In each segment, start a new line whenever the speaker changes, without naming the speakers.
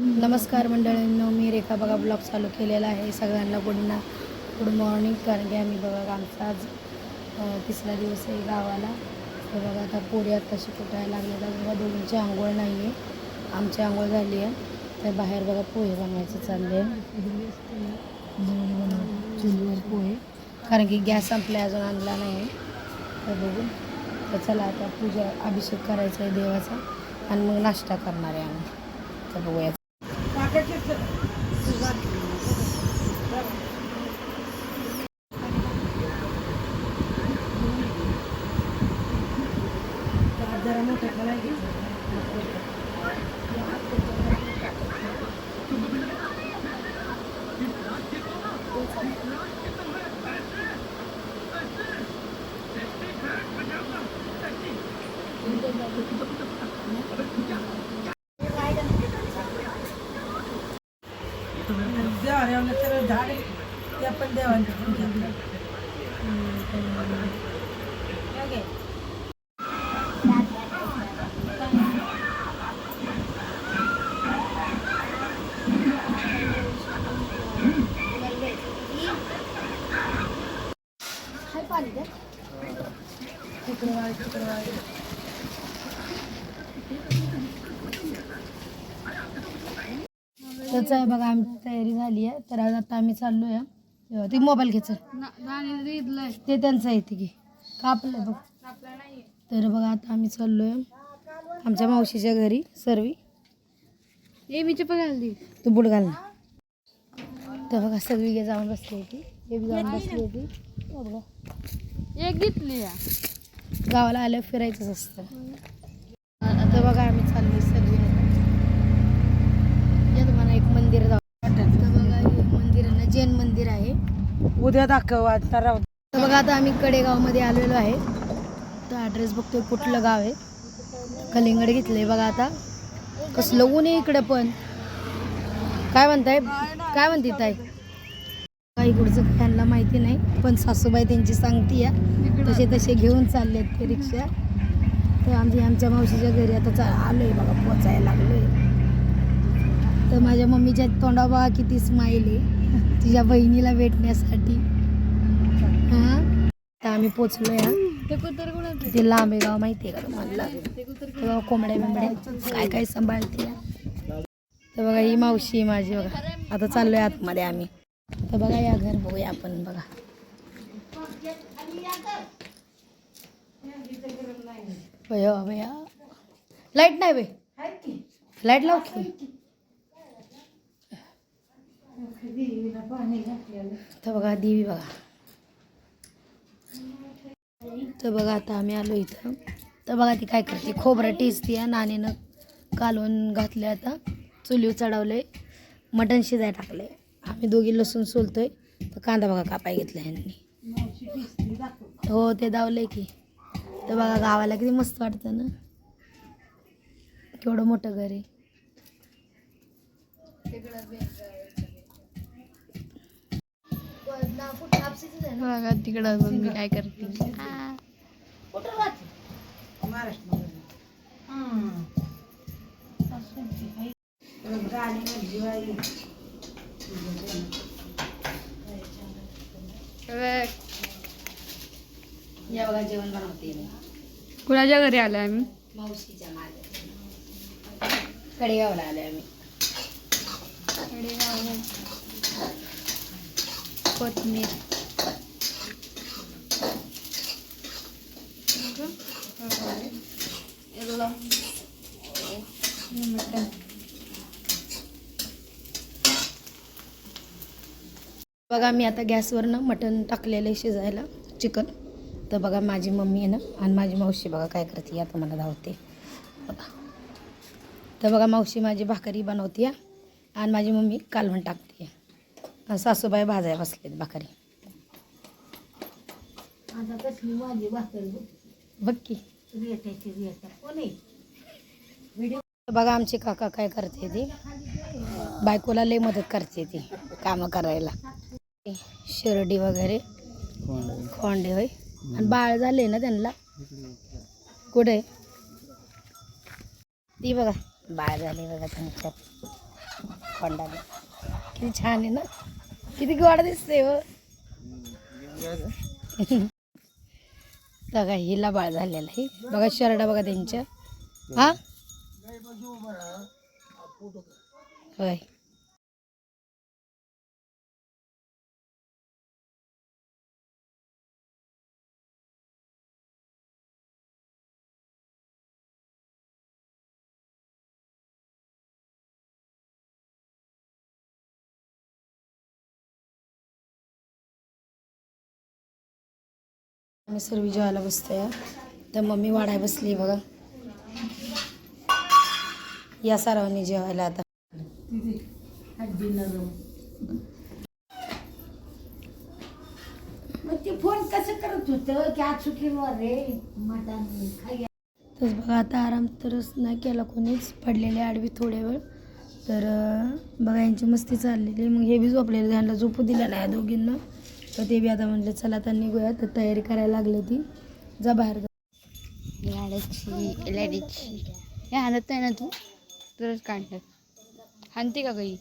नमस्कार मंडळींनो मी रेखा बघा ब्लॉग चालू केलेला आहे. सगळ्यांना गुड ना गुड मॉर्निंग कारण की आम्ही बघा आमचा आज तिसरा दिवस आहे गावाला. तर बघा आता पोरी आता फुटायला लागले तर बघा दोघींची आंघोळ नाही आहे आमची आंघोळ झाली आहे. तर बाहेर बघा पोहे बनवायचं चालले चुलीवर पोहे. कारण की गॅस संपला अजून आणला नाही आहे तर बघू. तर चला आता पूजा अभिषेक करायचा आहे देवाचा. आणि मग नाश्ता करणार आहे आम्ही. तर बघूया. Dardaramota kolay getirdi.
देवाला तर झाड ते आपण देवांची
त्याचं आहे बघा आमची तयारी झाली आहे. तर आज आता आम्ही चाललो आहे ते मोबाईल घ्यायचं ते त्यांचं आहे ते की कापलं बघ. तर बघा आता आम्ही चाललो आहे आमच्या मावशीच्या घरी सर्वी. तू बुट घाल ना. तर बघा सगळी गे जाऊन बसली होती. हे बी जाऊन बसली होती. बघा.
एक घेतली
गावाला आलं फिरायचंच असतं. आता बघा आम्ही चाललो
उद्या दाखव आता राहू
तर बघा आता आम्ही कडेगावमध्ये आलेलो आहे. तर ॲड्रेस बघतोय कुठलं गाव आहे. कलिंगड घेतलंय बघा आता. कसलं ऊन आहे इकडं पण. काय म्हणताय? काय म्हणते ताई? काही पुढचं त्यांना माहिती नाही पण सासूबाई त्यांची सांगती आहे तसे तसे घेऊन चाललेत ते रिक्षा. तर आमची आमच्या मावशीच्या घरी आता चा आलोय बघा पोचायला लागलोय. तर माझ्या मम्मीच्या तोंडा बघा किती स्माईल आहे. तुझ्या बहिणीला भेटण्यासाठी. हां? तर आम्ही पोचलो या
ते
लांब आहे गाव माहिती आहे का तुम्हाला? कोंबड्या बिंबड्या काय काय सांभाळते तर बघा ही मावशी माझी बघा. आता चाललोय आतमध्ये आम्ही. तर बघा या घर बघूया आपण बघा. भया भया. लाइट नाही बे. लाइट लाव की. तर बघा देवी बघा. तर बघा आता आम्ही आलो इथं. तर बघा ती काय करते? खोबरं टेस्टी आहे नाणीनं कालवून घातले आता. चुलीवर चढवले मटण शिजाय टाकले आम्ही दोघी लसूण सोलतोय. तर कांदा बघा कापाय घेतला ह्यांनी. हो ते दावलंय की. तर बघा गावाला किती मस्त वाटतं ना. केवढं मोठं घर आहे.
बघा तिकडं बघ मी काय करते?
या बघा जेवण बनवते मी.
कुणाच्या घरी आलोय आम्ही?
मावशीच्या माझ्या कडेगावला आले आम्ही.
कोथमीर
बघा मी आता गॅसवरनं मटण टाकलेलं आहे शिजायला चिकन. तर बघा माझी मम्मी आहे ना आणि माझी मावशी बघा काय करते आता मला धावते. बघा. तर बघा मावशी माझी भाकरी बनवते आणि माझी मम्मी कालवण टाकते. आणि सासूबाई भाजाय बसलेत भाकरी? बघ की. बघा आमचे काका काय करते ती? बायकोला लय मदत करते ती कामं करायला. शिर्डी वगैरे. खोंडे होय. आणि बाळ झाले ना त्यांना? कुठे? ती बघा बाळ झाले बघा त्यांच्यात. खोंडाने किती छान आहे ना? किती गोड दिसते व हो. बघा हिला बाळ झालेलं आहे. बघा शर्ट बघा त्यांच्या. हा? होय. आम्ही सर्व जेवायला बसतोय. तर मम्मी वाढाय बसली बघा. या सर्वांनी जेवायला आता.
फोन कसं करत होतं? की आज चुकीवर रे मटण खाई.
तसं बघा आता आराम तरच नाही केला कोणीच. पडलेले आडवी थोड्या वेळ तर बघा यांची मस्ती चाललेली मग हे बी झोपलेले त्यांना झोपू दिलं नाही दोघींना. तर ते बी आता म्हणले चला आता निघूया. तर तयारी करायला लागली ती जा बाहेर जा.
लाडाची लाडीची हे हाणत नाही ना तू? तरच काढणार हाणते का काही?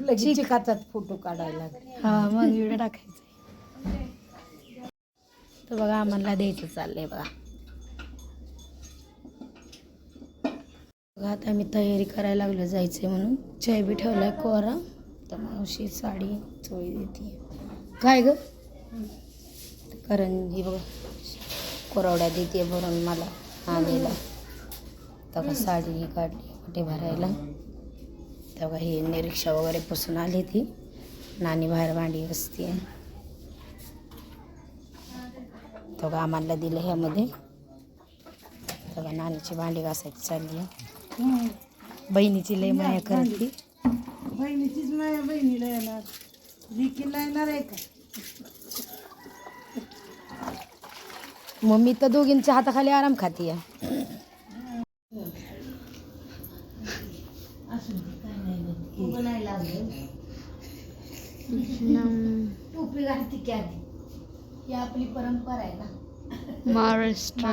लगेच चिकाचात फोटो काढायला
हा मग व्हिडिओ टाकायचा. तर बघा आम्हाला द्यायचं चाललंय बघा. बघा आता आम्ही तयारी करायला लागलो जायचंय म्हणून. चाय बी ठेवलाय कोरा तर मावशी साडी चोळी देते. काय ग? करंजी बघा. कोरवड्या देते भरून मला आणायला. तेव्हा साडी काढली कुठे भरायला. तेव्हा हे निरीक्षा वगैरे पुसून आली ती. नानी बाहेर भांडी असते तेव्हा आम्हाला दिलं ह्यामध्ये. तेव्हा नानीची भांडी घासायची चालली. आहे बहिणीची लय माया करते.
बहिणीचीच नाही बहिणीला येणार. लिकीला येणार आहे का?
मम्मी तर दोघींच्या हाताखाली आराम खाते
उभं नाही लागलं टोपी घालती की आधी
ही आपली परंपरा आहे ना.
महाराष्ट्र.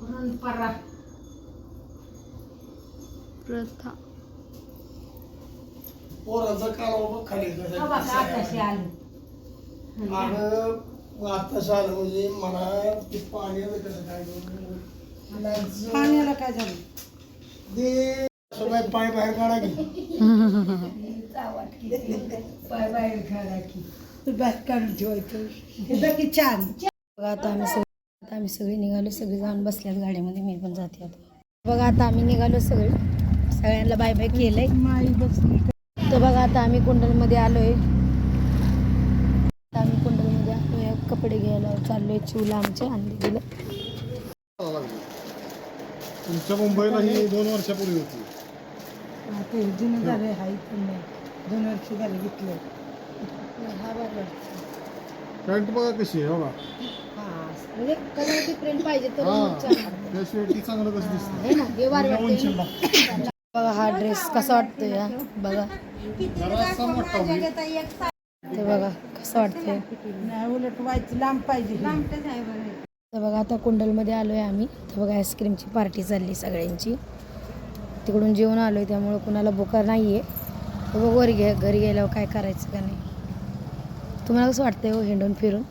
परंपरा.
प्रथा.
पोरांचा कालवा बघ खाली.
आलं.
म्हणजे मला ते पाणी कसं काय
पाण्याला काय झालं?
ते सगळं पाय बाहेर काढा की.
पाय बाहेर काढा की तू बाहेर काढून ठेवायचं हे बघ की छान
बघा आता आम्ही सगळे आता आम्ही सगळे निघालो सगळे जाऊन बसल्यात गाडीमध्ये मी पण जाते आता. बघा आता आम्ही निघालो सगळे. सगळ्यांना बाय बाय केलंय. तर बघा आता आम्ही कुंडलमध्ये आलोय. आता आम्ही कुंडलमध्ये आलोय कपडे घ्यायला चाललोय चिवला आमच्या आणली दिलं
तुमच्या मुंबईला ही दोन वर्षापूर्वी होती.
जुनं झाले हाय पण नाही. दोन वर्ष झाले घेतलं.
हा बरं.
पॅन्ट बघा कशी आहे बघा.
हा म्हणजे कलर डिफरंट पाहिजे तर मग छान वाटतं.
त्याशिवाय ती चांगलं कसं दिसतं?
हे ना हे वार वाटतंय.
उंचीला.
बघा हा ड्रेस कसा वाटतोय हा. बघा.
जरासा मोठा होईल.
ते बघा कसं वाटतंय.
नाही उलट व्हायची लांब पाहिजे.
तर बघा आता कुंडलमध्ये आलो आहे आम्ही. तर बघा आईस्क्रीमची पार्टी चालली सगळ्यांची. तिकडून जेवण आलो आहे त्यामुळं कुणाला बुकार नाही आहे वर घे घरी गेल्यावर काय करायचं का नाही? तुम्हाला कसं वाटतंय हो हिंडून फिरून?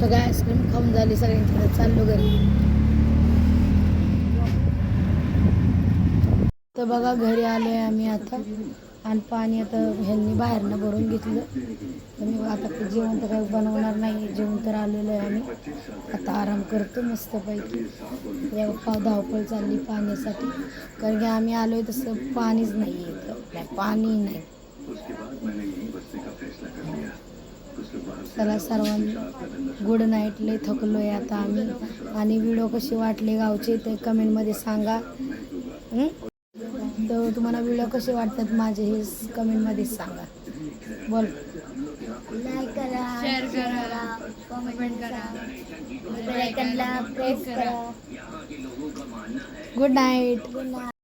तर काय आईस्क्रीम खाऊन झाली सगळ्यांची चाललो घरी. तर बघा घरी आलो आम्ही आता. आणि पाणी आता ह्यांनी बाहेरनं भरून घेतलं. तर मी आता ते जेवण तर काही बनवणार नाही. जेवण तर आलेलं आहे आम्ही. आता आराम करतो मस्तपैकी. या पाव धावपळ चालली पाण्यासाठी. कारण की आम्ही आलो आहे तसं पाणीच नाही येतं नाही पाणी नाही. चला सर्वांनी गुड नाईट लय थकलो आहे आता आम्ही. आणि व्हिडिओ कशी वाटले गावचे ते कमेंटमध्ये सांगा. तर तुम्हाला व्हिडिओ कसे वाटतात माझे हे कमेंटमध्ये सांगा. बोल.
लाईक करा
शेअर करा
कमेंट करा. बेल आयकनला प्रेस करा.
Good night
good night